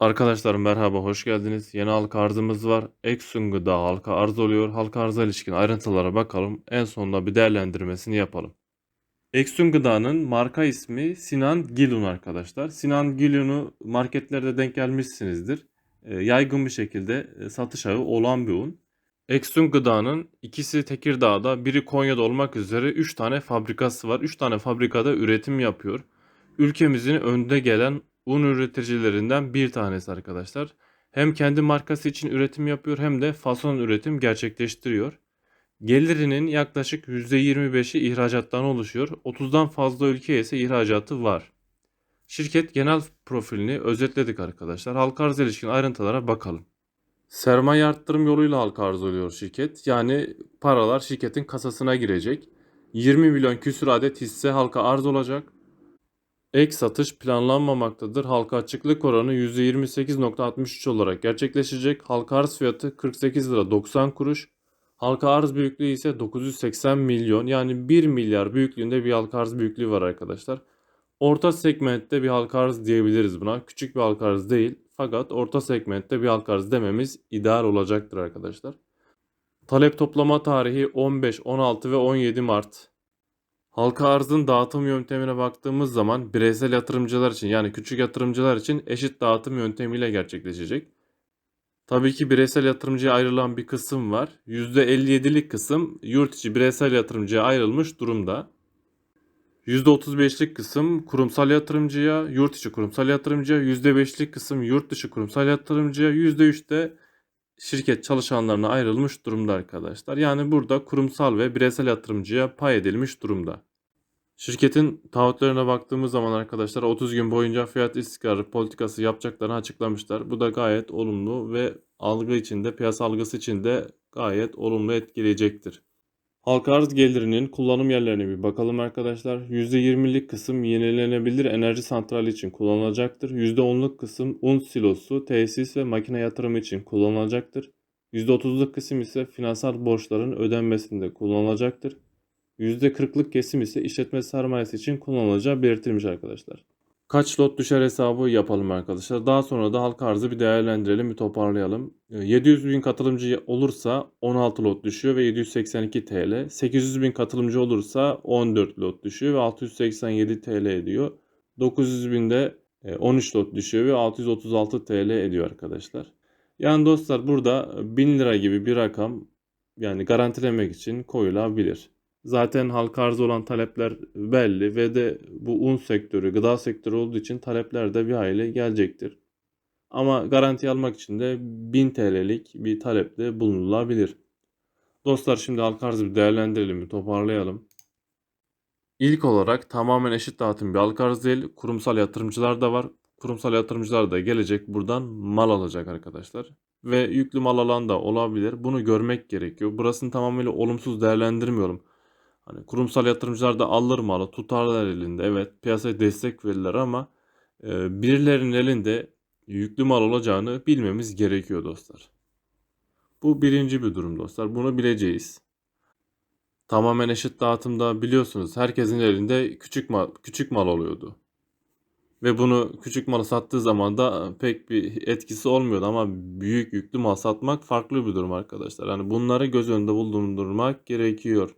Arkadaşlar merhaba, hoş geldiniz. Yeni halka arzımız var. Eksun Gıda halka arz oluyor. Halka arza ilişkin ayrıntılara bakalım. En sonunda bir değerlendirmesini yapalım. Eksun Gıda'nın marka ismi Sinan Gilun arkadaşlar. Sinan Gilun'u marketlerde denk gelmişsinizdir. E, yaygın bir şekilde e, satış ağı olan bir un. Eksun Gıda'nın ikisi Tekirdağ'da, biri Konya'da olmak üzere 3 tane fabrikası var. 3 tane fabrikada üretim yapıyor. Ülkemizin önde gelen un üreticilerinden bir tanesi arkadaşlar. Hem kendi markası için üretim yapıyor hem de fason üretim gerçekleştiriyor. Gelirinin yaklaşık %25'i ihracattan oluşuyor. 30'dan fazla ülkeye ise ihracatı var. Şirket genel profilini özetledik arkadaşlar. Halka arz ilişkin ayrıntılara bakalım. Sermaye arttırım yoluyla halka arz oluyor şirket. Yani paralar şirketin kasasına girecek. 20 milyon küsur adet hisse halka arz olacak. Ek satış planlanmamaktadır. Halka açıklık oranı %28.63 olarak gerçekleşecek. Halka arz fiyatı 48 lira 90 kuruş. Halka arz büyüklüğü ise 980 milyon yani 1 milyar büyüklüğünde bir halka arz büyüklüğü var arkadaşlar. Orta segmentte bir halka arz diyebiliriz buna. Küçük bir halka arz değil fakat orta segmentte bir halka arz dememiz ideal olacaktır arkadaşlar. Talep toplama tarihi 15, 16 ve 17 Mart. Halka arzın dağıtım yöntemine baktığımız zaman bireysel yatırımcılar için yani küçük yatırımcılar için eşit dağıtım yöntemiyle gerçekleşecek. Tabii ki bireysel yatırımcıya ayrılan bir kısım var. %57'lik kısım yurt içi bireysel yatırımcıya ayrılmış durumda. %35'lik kısım kurumsal yatırımcıya, yurt içi kurumsal yatırımcıya, %5'lik kısım yurt dışı kurumsal yatırımcıya, %3 de şirket çalışanlarına ayrılmış durumda arkadaşlar. Yani burada kurumsal ve bireysel yatırımcıya pay edilmiş durumda. Şirketin taahhütlerine baktığımız zaman arkadaşlar 30 gün boyunca fiyat istikrarı politikası yapacaklarını açıklamışlar. Bu da gayet olumlu ve algı içinde, piyasa algısı içinde gayet olumlu etkileyecektir. Halka arz gelirinin kullanım yerlerine bir bakalım arkadaşlar. %20'lik kısım yenilenebilir enerji santrali için kullanılacaktır. %10'luk kısım un silosu, tesis ve makine yatırımı için kullanılacaktır. %30'luk kısım ise finansal borçların ödenmesinde kullanılacaktır. %40'lık kesim ise işletme sermayesi için kullanılacağı belirtilmiş arkadaşlar. Kaç lot düşer hesabı yapalım arkadaşlar. Daha sonra da halka arzı bir değerlendirelim, bir toparlayalım. Ee, 700 bin katılımcı olursa 16 lot düşüyor ve 782 TL. 800 bin katılımcı olursa 14 lot düşüyor ve 687 TL ediyor. 900 binde e, 13 lot düşüyor ve 636 TL ediyor arkadaşlar. Yani dostlar burada 1000 lira gibi bir rakam yani garantilemek için koyulabilir. Zaten halka arz olan talepler belli ve de bu un sektörü, gıda sektörü olduğu için talepler de bir hayli gelecektir. Ama garanti almak için de 1000 TL'lik bir talepte bulunulabilir. Dostlar şimdi halka arzı bir değerlendirelim, bir toparlayalım. İlk olarak tamamen eşit dağıtım bir halka arz değil, kurumsal yatırımcılar da var. Kurumsal yatırımcılar da gelecek buradan mal alacak arkadaşlar. Ve yüklü mal alan da olabilir. Bunu görmek gerekiyor. Burasını tamamıyla olumsuz değerlendirmiyorum. Hani kurumsal yatırımcılar da alır malı, tutarlar elinde. Evet, piyasaya destek verirler ama e, birilerinin elinde yüklü mal olacağını bilmemiz gerekiyor dostlar. Bu birinci bir durum dostlar. Bunu bileceğiz. Tamamen eşit dağıtımda biliyorsunuz herkesin elinde küçük mal, küçük mal oluyordu. Ve bunu küçük malı sattığı zaman da pek bir etkisi olmuyordu ama büyük yüklü mal satmak farklı bir durum arkadaşlar. Yani bunları göz önünde bulundurmak gerekiyor.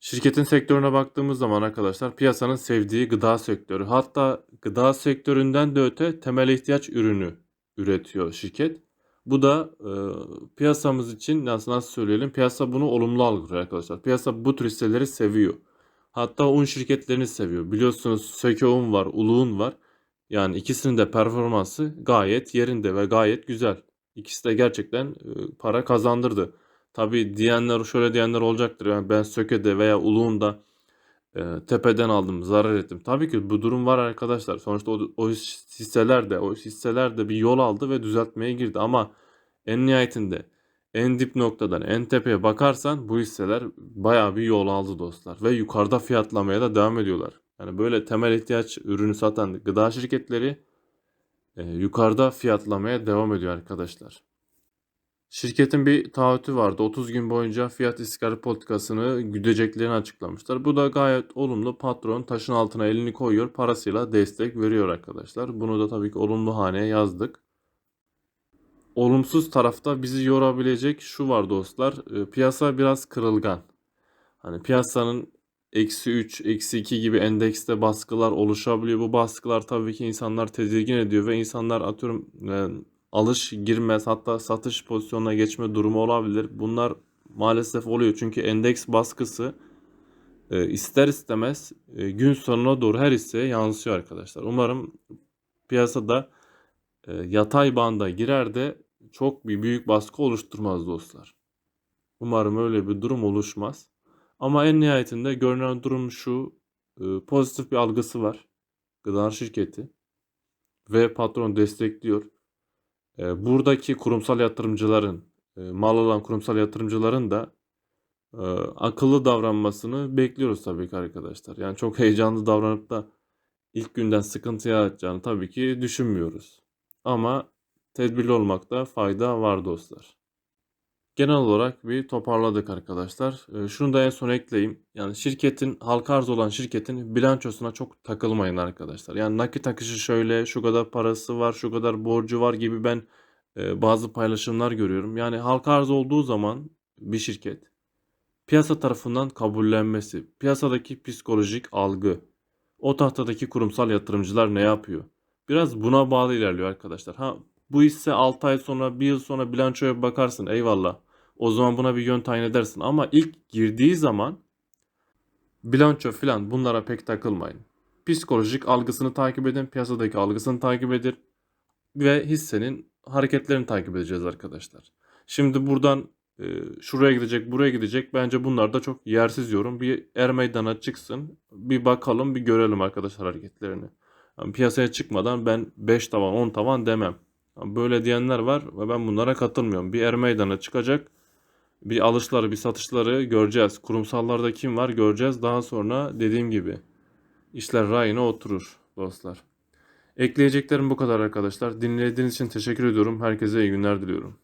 Şirketin sektörüne baktığımız zaman arkadaşlar piyasanın sevdiği gıda sektörü. Hatta gıda sektöründen de öte temel ihtiyaç ürünü üretiyor şirket. Bu da e, piyasamız için nasıl, nasıl söyleyelim piyasa bunu olumlu algılıyor arkadaşlar. Piyasa bu tür hisseleri seviyor. Hatta un şirketlerini seviyor. Biliyorsunuz Söke Un var, Ulu Un var. Yani ikisinin de performansı gayet yerinde ve gayet güzel. İkisi de gerçekten e, para kazandırdı. Tabi diyenler şöyle diyenler olacaktır. Yani ben Söke'de veya Uluğun'da e, tepeden aldım, zarar ettim. Tabii ki bu durum var arkadaşlar. Sonuçta o, o hisseler de o hisseler de bir yol aldı ve düzeltmeye girdi ama en nihayetinde en dip noktadan en tepeye bakarsan bu hisseler bayağı bir yol aldı dostlar ve yukarıda fiyatlamaya da devam ediyorlar. Yani böyle temel ihtiyaç ürünü satan gıda şirketleri e, yukarıda fiyatlamaya devam ediyor arkadaşlar. Şirketin bir taahhütü vardı. 30 gün boyunca fiyat istikrarı politikasını güdeceklerini açıklamışlar. Bu da gayet olumlu. Patron taşın altına elini koyuyor, parasıyla destek veriyor arkadaşlar. Bunu da tabii ki olumlu haneye yazdık. Olumsuz tarafta bizi yorabilecek şu var dostlar. E, Piyasa biraz kırılgan. Hani piyasanın eksi 3, eksi 2 gibi endekste baskılar oluşabiliyor. Bu baskılar tabii ki insanlar tedirgin ediyor ve insanlar atıyorum e, alış girmez hatta satış pozisyonuna geçme durumu olabilir. Bunlar maalesef oluyor çünkü endeks baskısı e, ister istemez e, gün sonuna doğru her hisseye yansıyor arkadaşlar. Umarım piyasada e, yatay banda girer de çok bir büyük baskı oluşturmaz dostlar. Umarım öyle bir durum oluşmaz. Ama en nihayetinde görünen durum şu. pozitif bir algısı var. Gıda şirketi. Ve patron destekliyor. E, buradaki kurumsal yatırımcıların, e, mal alan kurumsal yatırımcıların da e, akıllı davranmasını bekliyoruz tabii ki arkadaşlar. Yani çok heyecanlı davranıp da ilk günden sıkıntı yaratacağını tabii ki düşünmüyoruz. Ama tedbirli olmakta fayda var dostlar. Genel olarak bir toparladık arkadaşlar. Ee, şunu da en son ekleyeyim. Yani şirketin halka arz olan şirketin bilançosuna çok takılmayın arkadaşlar. Yani nakit akışı şöyle, şu kadar parası var, şu kadar borcu var gibi ben e, bazı paylaşımlar görüyorum. Yani halka arz olduğu zaman bir şirket piyasa tarafından kabullenmesi, piyasadaki psikolojik algı, o tahtadaki kurumsal yatırımcılar ne yapıyor? Biraz buna bağlı ilerliyor arkadaşlar. Ha bu hisse 6 ay sonra, 1 yıl sonra bilançoya bakarsın eyvallah. O zaman buna bir yön tayin edersin. Ama ilk girdiği zaman bilanço falan bunlara pek takılmayın. Psikolojik algısını takip edin, piyasadaki algısını takip edin ve hissenin hareketlerini takip edeceğiz arkadaşlar. Şimdi buradan e, şuraya gidecek, buraya gidecek. Bence bunlar da çok yersiz yorum. Bir er meydana çıksın. Bir bakalım, bir görelim arkadaşlar hareketlerini. Yani piyasaya çıkmadan ben 5 tavan, 10 tavan demem. Böyle diyenler var ve ben bunlara katılmıyorum. Bir er meydana çıkacak. Bir alışları, bir satışları göreceğiz. Kurumsallarda kim var göreceğiz. Daha sonra dediğim gibi işler rayına oturur dostlar. Ekleyeceklerim bu kadar arkadaşlar. Dinlediğiniz için teşekkür ediyorum. Herkese iyi günler diliyorum.